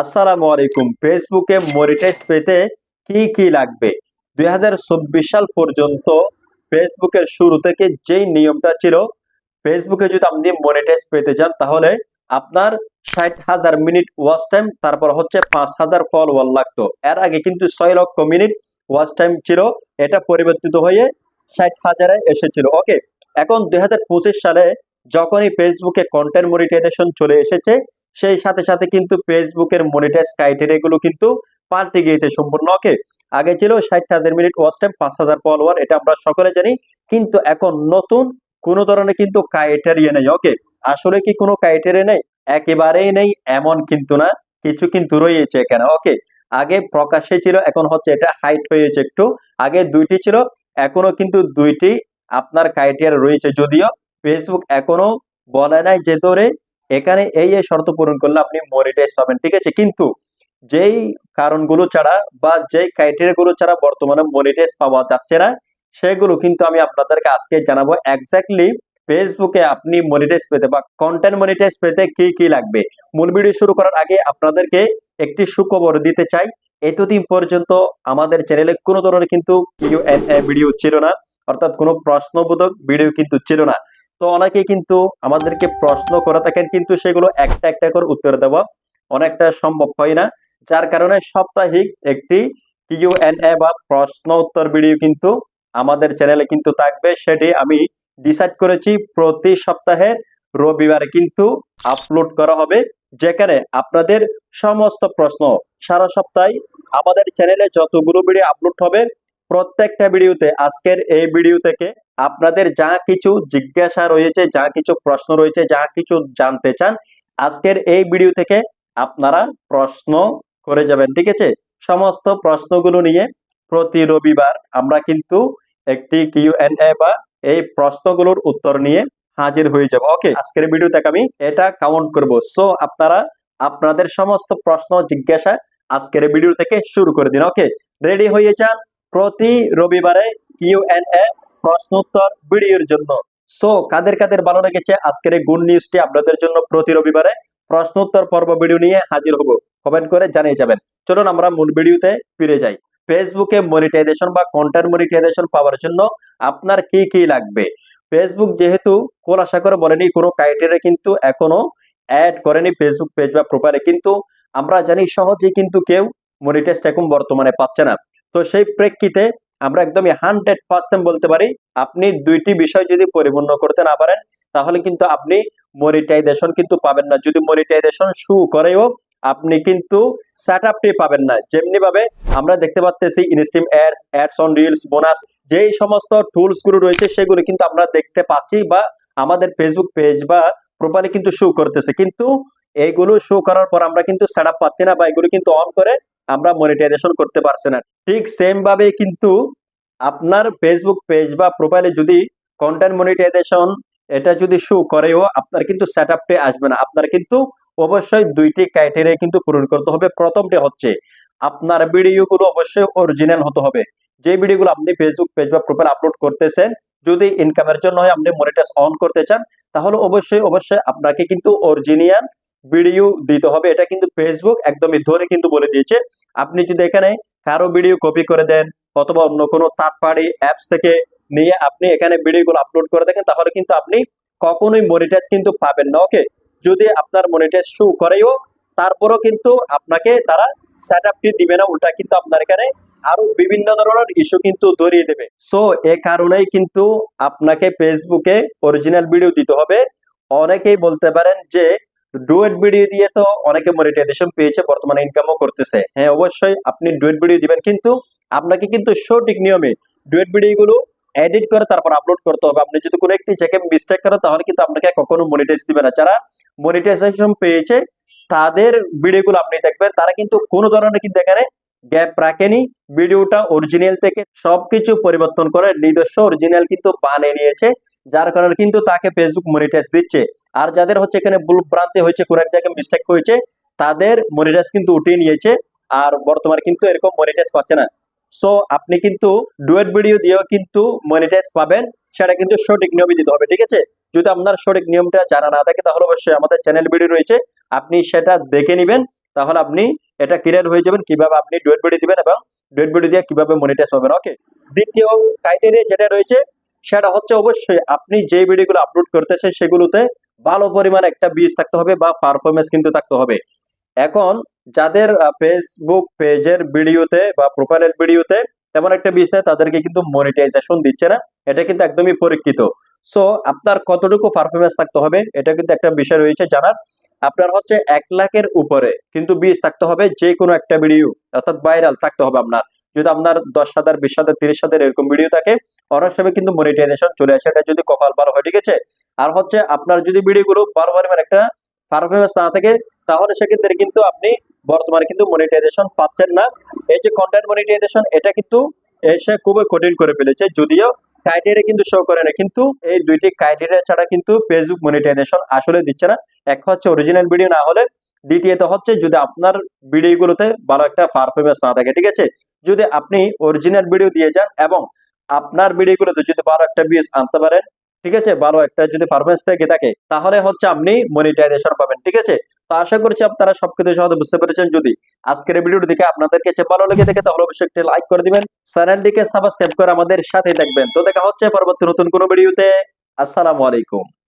আসসালামু আলাইকুম। ফেসবুকে মনিটাইজ পেতে কি কি লাগবে? দুই হাজার চব্বিশ সাল পর্যন্ত ফেসবুকের শুরু থেকে যেই নিয়মটা ছিল, ফেসবুকে যদি আপনি মনিটাইজ পেতে চান, তাহলে আপনার ষাট হাজার মিনিট ওয়াচ টাইম, তারপর হচ্ছে পাঁচ হাজার ফলোয়ার লাগতো। এর আগে কিন্তু ছয় লক্ষ মিনিট ওয়াচ টাইম ছিল, এটা পরিবর্তিত হয়ে ষাট হাজারে এসেছিল। ওকে, এখন দুই হাজার পঁচিশ সালে যখনই ফেসবুকে কন্টেন্ট মনিটাইজেশন চলে এসেছে সেই সাথে সাথে কিন্তু ফেসবুকের মনিটাইজ ক্রাইটেরিয়া গুলো কিন্তু পাল্টে গিয়েছে সম্পূর্ণ ওকে আগে ছিল ষাট হাজার মিনিট ওয়াচ টাইম পাঁচ হাজার ফলোয়ার এটা আমরা সকলে জানি। কিন্তু এখন নতুন কোন ধরনের কিন্তু ক্রাইটেরিয়া নেই ওকে আসলে কি কোনো ক্রাইটেরিয়া নেই? একেবারেই নেই, এমন কিন্তু না, কিছু কিন্তু রয়েছে এখানে ওকে আগে প্রকাশ্যে ছিল, এখন হচ্ছে এটা হাইট হয়েছে একটু। আগে দুইটি ছিল, এখনও কিন্তু দুইটি আপনার ক্রাইটেরিয়া রয়েছে। যদিও ফেসবুক এখনও বলে নাই যে ধরে এখানে এই এই শর্ত পূরণ করলে আপনি মনিটাইজ পাবেন, ঠিক আছে? কিন্তু যেই কারণগুলো ছাড়া বা যেই ক্রাইটেরিয়া গুলো ছাড়া বর্তমানে মনিটাইজ পাওয়া যাচ্ছে না, সেগুলো কিন্তু আমি আপনাদেরকে আজকে জানাব এক্স্যাক্টলি ফেসবুকে আপনি মনিটাইজ পেতে বা কন্টেন্ট মনিটাইজ পেতে কি কি লাগবে। মূল ভিডিও শুরু করার আগে আপনাদেরকে একটি সুখবর দিতে চাই। এতদিন পর্যন্ত আমাদের চ্যানেলে কোনো ধরনের কিন্তু ভিডিও ছিল না, অর্থাৎ কোনো প্রশ্নবোধক ভিডিও কিন্তু ছিল না। তো অনেকে কিন্তু আমাদেরকে প্রশ্ন করে থাকেন, কিন্তু সেগুলো একটা একটা করে উত্তর দেওয়া অনেকটা সম্ভব হয় না। যার কারণে সাপ্তাহিক একটি কিউএনএ বা প্রশ্ন উত্তর ভিডিও কিন্তু আমাদের চ্যানেলে কিন্তু থাকবে। সেটি আমি ডিসাইড করেছি, প্রতি সপ্তাহে রবিবারে কিন্তু আপলোড করা হবে, যেখানে আপনাদের সমস্ত প্রশ্ন সারা সপ্তাহে আমাদের চ্যানেলে যতগুলো ভিডিও আপলোড হবে প্রত্যেকটা ভিডিওতে, আজকের এই ভিডিও থেকে আপনাদের যা কিছু জিজ্ঞাসা রয়েছে, যা কিছু প্রশ্ন রয়েছে, যা কিছু জানতে চান, আজকের এই ভিডিও থেকে আপনারা প্রশ্ন করে যাবেন, ঠিক আছে? সমস্ত প্রশ্নগুলো নিয়ে প্রতি রবিবার আমরা কিন্তু একটি কিউএনএ বা এই প্রশ্নগুলোর উত্তর নিয়ে হাজির হয়ে যাব ওকে আজকের ভিডিওতে আমি এটা কাউন্ট করব। সো আপনারা আপনাদের সমস্ত প্রশ্ন, জিজ্ঞাসা আজকের ভিডিও থেকে শুরু করে দিন ওকে রেডি হয়ে যান প্রতি রবিবারে কিউএনএ প্রশ্ন উত্তর ভিডিওর জন্য। সো, কাদের কাদের ভালো লেগেছে আজকের এই গুড নিউজটি আপনাদের জন্য প্রতি রবিবারে প্রশ্ন উত্তর পর্ব ভিডিও নিয়ে হাজির হব। কমেন্ট করে জানিয়ে যাবেন। চলুন আমরা মূল ভিডিওতে ফিরে যাই। ফেসবুকে মনিটাইজেশন বা কন্টেন্ট মনিটাইজেশন পাওয়ার জন্য আপনার কি কি লাগবে? ফেসবুক যেহেতু খোলাসা করে বলেনি, কোনো ক্রাইটেরিয়া কিন্তু এখনও অ্যাড করেনি ফেসবুক পেজ বা প্রোফাইলে কিন্তু আমরা জানি সহজেই কিন্তু কেউ মনিটাইজ এখন বর্তমানে পাচ্ছে না। তো সেই প্রেক্ষিতে আমরা একদমই হান্ড্রেড পার্সেন্ট বলতে পারি, আপনি দুইটি বিষয় যদি পরিপূর্ণ করতে না পারেন, তাহলে কিন্তু আপনি মনিটাইজেশন কিন্তু পাবেন না। যদি মনিটাইজেশন শু করেও আপনি কিন্তু সেটআপটি পাবেন না। যেমনি ভাবে আমরা দেখতে পাচ্তেছি instream ads ads on reels bonus যেই সমস্ত টুলসগুলো রয়েছে, সেগুলো কিন্তু আমরা দেখতে পাচ্ছি বা আমাদের ফেসবুক পেজ বা প্রোফাইলে কিন্তু শো করতেছে। কিন্তু এইগুলো শো করার পর আমরা কিন্তু সেট আপ পাচ্ছি না বা এগুলো কিন্তু অন করে আমরা মনিটাইজেশন করতে পারছি না। ঠিক সেম ভাবে কিন্তু আপনার ফেসবুক পেজ বা প্রোফাইলে যদি কন্টেন্ট মনিটাইজেশন এটা যদি শু করেও আপনার কিন্তু সেটআপটি আসবে না। আপনার কিন্তু অবশ্যই দুইটি ক্রাইটেরিয়া কিন্তু পূরণ করতে হবে। প্রথমটি হচ্ছে আপনার ভিডিওগুলো অবশ্যই অরিজিনাল হতে হবে। যে ভিডিওগুলো আপনি ফেসবুক পেজ বা প্রোফাইল আপলোড করতেছেন, যদি ইনকামের জন্য হয় আপনি মনিটাইজ অন করতে চান, তাহলে অবশ্যই অবশ্যই আপনাকে কিন্তু অরিজিনাল ভিডিও দিতে হবে। এটা কিন্তু ফেসবুক একদমই ধরে কিন্তু বলে দিয়েছে। আপনি যদি এখানে কারও ভিডিও কপি করে দেন অথবা অন্য কোনো থার্ড পার্টি অ্যাপস থেকে নিয়ে আপনি এখানে ভিডিওগুলো আপলোড করে দেখেন, তাহলে কিন্তু আপনি কখনোই মনিটাইজ কিন্তু পাবেন না। ওকে যদি আপনার মনিটাইজ শু করেও, তারপরও কিন্তু আপনাকে তারা সেট আপটি দিবে না, উল্টা কিন্তু আপনার এখানে আরও বিভিন্ন ধরনের ইস্যু কিন্তু ধরিয়ে দেবে। সো এ কারণেই কিন্তু আপনাকে ফেসবুকে অরিজিনাল ভিডিও দিতে হবে। অনেকেই বলতে পারেন যে ডুয়েট ভিডিও দিয়ে তো অনেকে মনিটাইজেশন পেয়েছে, বর্তমানে ইনকামও করতেছে। হ্যাঁ অবশ্যই আপনি ডুয়েট ভিডিও দিবেন, কিন্তু আপনাকে কিন্তু সঠিক নিয়মে ডুয়েট ভিডিও গুলো এডিট করে তারপর আপলোড করতে হবে। আপনি যদি কোনো একটি জায়গায় মিস্টেক করেন, তাহলে কিন্তু আপনাকে কখনো মনিটাইজ দিবে না। যারা মনিটাইজেশন পেয়েছে, তাদের ভিডিওগুলো আপনি দেখবেন, তারা কিন্তু কোনো ধরনের কিন্তু এখানে গ্যাপ রাখেনি। ভিডিওটা অরিজিনাল থেকে সবকিছু পরিবর্তন করে নিজস্ব অরিজিনাল কিন্তু বানিয়ে নিয়েছে, যার কারণে কিন্তু তাকে ফেসবুক মনিটাইজ দিচ্ছে। আর যাদের হচ্ছে এখানে ভুল ভ্রান্তি হয়েছে কোন এক জায়গায় মিস্টেক হয়েছে, তাদের মনিটাইজ কিন্তু উঠিয়ে নিয়েছে, আর বর্তমানে কিন্তু এরকম মনিটাইজ পাচ্ছে না। সো আপনি কিন্তু ডুয়েট ভিডিও দিয়েও কিন্তু মনিটাইজ পাবেন, সেটা কিন্তু সঠিক নিয়মে দিতে হবে, ঠিক আছে? যদি আপনার সঠিক নিয়মটা জানা না থাকে, তাহলে অবশ্যই আমাদের চ্যানেল ভিডিও রয়েছে, আপনি সেটা দেখে নেবেন তাহলে আপনি এটা ক্লিয়ার হয়ে যাবেন কীভাবে আপনি ডুয়েট ভিডিও দিবেন এবং ডুয়েট ভিডিও দিয়ে কীভাবে মনিটাইজ পাবেন। ওকে দ্বিতীয় ক্রাইটেরিয়া যেটা রয়েছে, সেটা হচ্ছে অবশ্যই আপনি যে ভিডিওগুলো আপলোড করতেছেন সেগুলোতে ভালো পরিমাণ একটা বিজ থাকতে হবে বা পারফরমেন্স কিন্তু থাকতে হবে। এখন যাদের ফেসবুক পেজের ভিডিওতে বা প্রোফাইলের ভিডিওতে তেমন একটা বিজ নেই, তাদেরকে কিন্তু মনিটাইজেশন দিচ্ছে না। এটা কিন্তু একদমই পরীক্ষিত। সো আপনার কতটুকু পারফরমেন্স থাকতে হবে, এটা কিন্তু একটা বিষয় রয়েছে জানার। আপনার হচ্ছে এক লাখের উপরে কিন্তু বিজ থাকতে হবে যে কোনো একটা ভিডিও অর্থাৎ ভাইরাল থাকতে হবে আপনার। যদি আপনার দশ হাজার, বিশ হাজার, তিরিশ হাজার এরকম ভিডিও থাকে অনেক কিন্তু মনিটাইজেশন চলে আসে। এটা যদি কপাল হয়, ঠিক আছে? আর হচ্ছে আপনার যদি ভিডিওগুলো বারো একটা পারফরমেন্স না থাকে, তাহলে সেক্ষেত্রে কিন্তু আপনি বর্তমানে কিন্তু মনিটাইজেশন পাচ্ছেন না। এই যে কন্টেন্ট মনিটাইজেশন এটা কিন্তু এসে খুবই কঠিন করে ফেলেছে। যদিও ক্রাইটেরিয়া কিন্তু শো করে না। কিন্তু এই দুইটি ক্রাইটেরিয়া ছাড়া কিন্তু ফেসবুক মনিটাইজেশন আসলে দিচ্ছে না। এক হচ্ছে অরিজিনাল ভিডিও না হলে, দ্বিতীয়ত হচ্ছে যদি আপনার ভিডিওগুলোতে ভালো একটা পারফরমেন্স না থাকে, ঠিক আছে? যদি আপনি অরিজিনাল ভিডিও দিয়ে যান এবং আপনার ভিডিওগুলোতে যদি ভালো একটা ভিউজ আনতে পারেন ঠিক আছে? ভালো একটা যদি পারফরমেন্স থেকে থাকে, তাহলে হচ্ছে আপনি মনিটাইজেশন পাবেন, ঠিক আছে? তো আশা করছি আপনারা সবকিছু সহজে বুঝতে পেরেছেন। যদি আজকের ভিডিওটি দেখে আপনাদের কাছে ভালো লেগে থাকে, তাহলে অবশ্যই একটি লাইক করে দিবেন চ্যানেলটিকে সাবস্ক্রাইব করে আমাদের সাথে থাকবেন। তো দেখা হচ্ছে পরবর্তী নতুন কোনো ভিডিওতে। আসসালামু আলাইকুম।